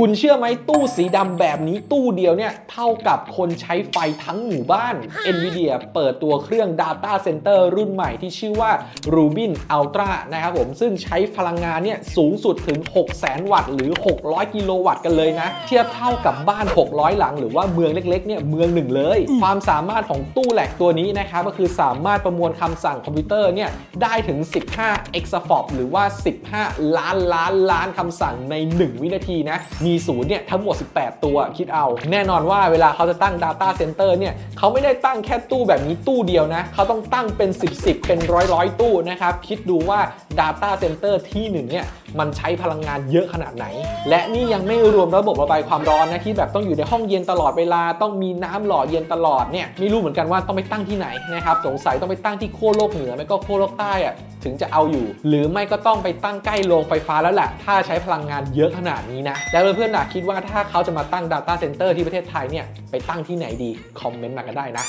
คุณเชื่อไหมตู้สีดำแบบนี้ตู้เดียวเนี่ย เท่ากับคนใช้ไฟทั้งหมู่บ้าน NVIDIA เปิดตัวเครื่อง Data Center รุ่นใหม่ที่ชื่อว่า Rubin Ultra นะครับผม ซึ่งใช้พลังงานเนี่ยสูงสุดถึง 600,000 วัตต์หรือ 600 กิโลวัตต์กันเลยนะ เทียบเท่ากับบ้าน 600 หลัง หรือว่าเมืองเล็กๆเนี่ยเมืองหนึ่งเลย ความสามารถของตู้แหลกตัวนี้นะครับก็คือสามารถประมวลคำสั่งคอมพิวเตอร์เนี่ยได้ถึง 15 exaflop หรือว่า 15 ล้านล้านล้านคำสั่งใน 1 วินาทีนะมีศูนย์เนี่ยทั้งหมด 18 ตัวคิดเอา แน่นอนว่าเวลาเขาจะตั้ง Data Center เนี่ยเขาไม่ได้ตั้งแค่ตู้แบบนี้ตู้เดียวนะเขาต้องตั้งเป็น 10 10 เป็นร้อยร้อยตู้นะครับ คิดดูว่า Data Center ที่หนึ่งเนี่ยมันใช้พลังงานเยอะขนาดไหน และนี่ยังไม่รวมระบบระบายความร้อนนะที่แบบต้องอยู่ในห้องเย็นตลอดเวลา ต้องมีน้ำหล่อเย็นตลอดเนี่ยไม่รู้เหมือนกันว่าต้องไปตั้งที่ไหนนะครับสงสัยต้องไปตั้งที่ขั้วโลกเหนือไม่ก็ขั้วโลกใต้อะถึงจะเอาอยู่ หรือไม่ก็ต้องไปตั้งใกล้โรงไฟฟ้าแล้วแหละถ้าใช้พลังงานเยอะขนาดนี้นะแล้วเพื่อนๆนะคิดว่าถ้าเขาจะมาตั้ง Data Center ที่ประเทศไทยเนี่ยไปตั้งที่ไหนดีคอมเมนต์มากันได้นะ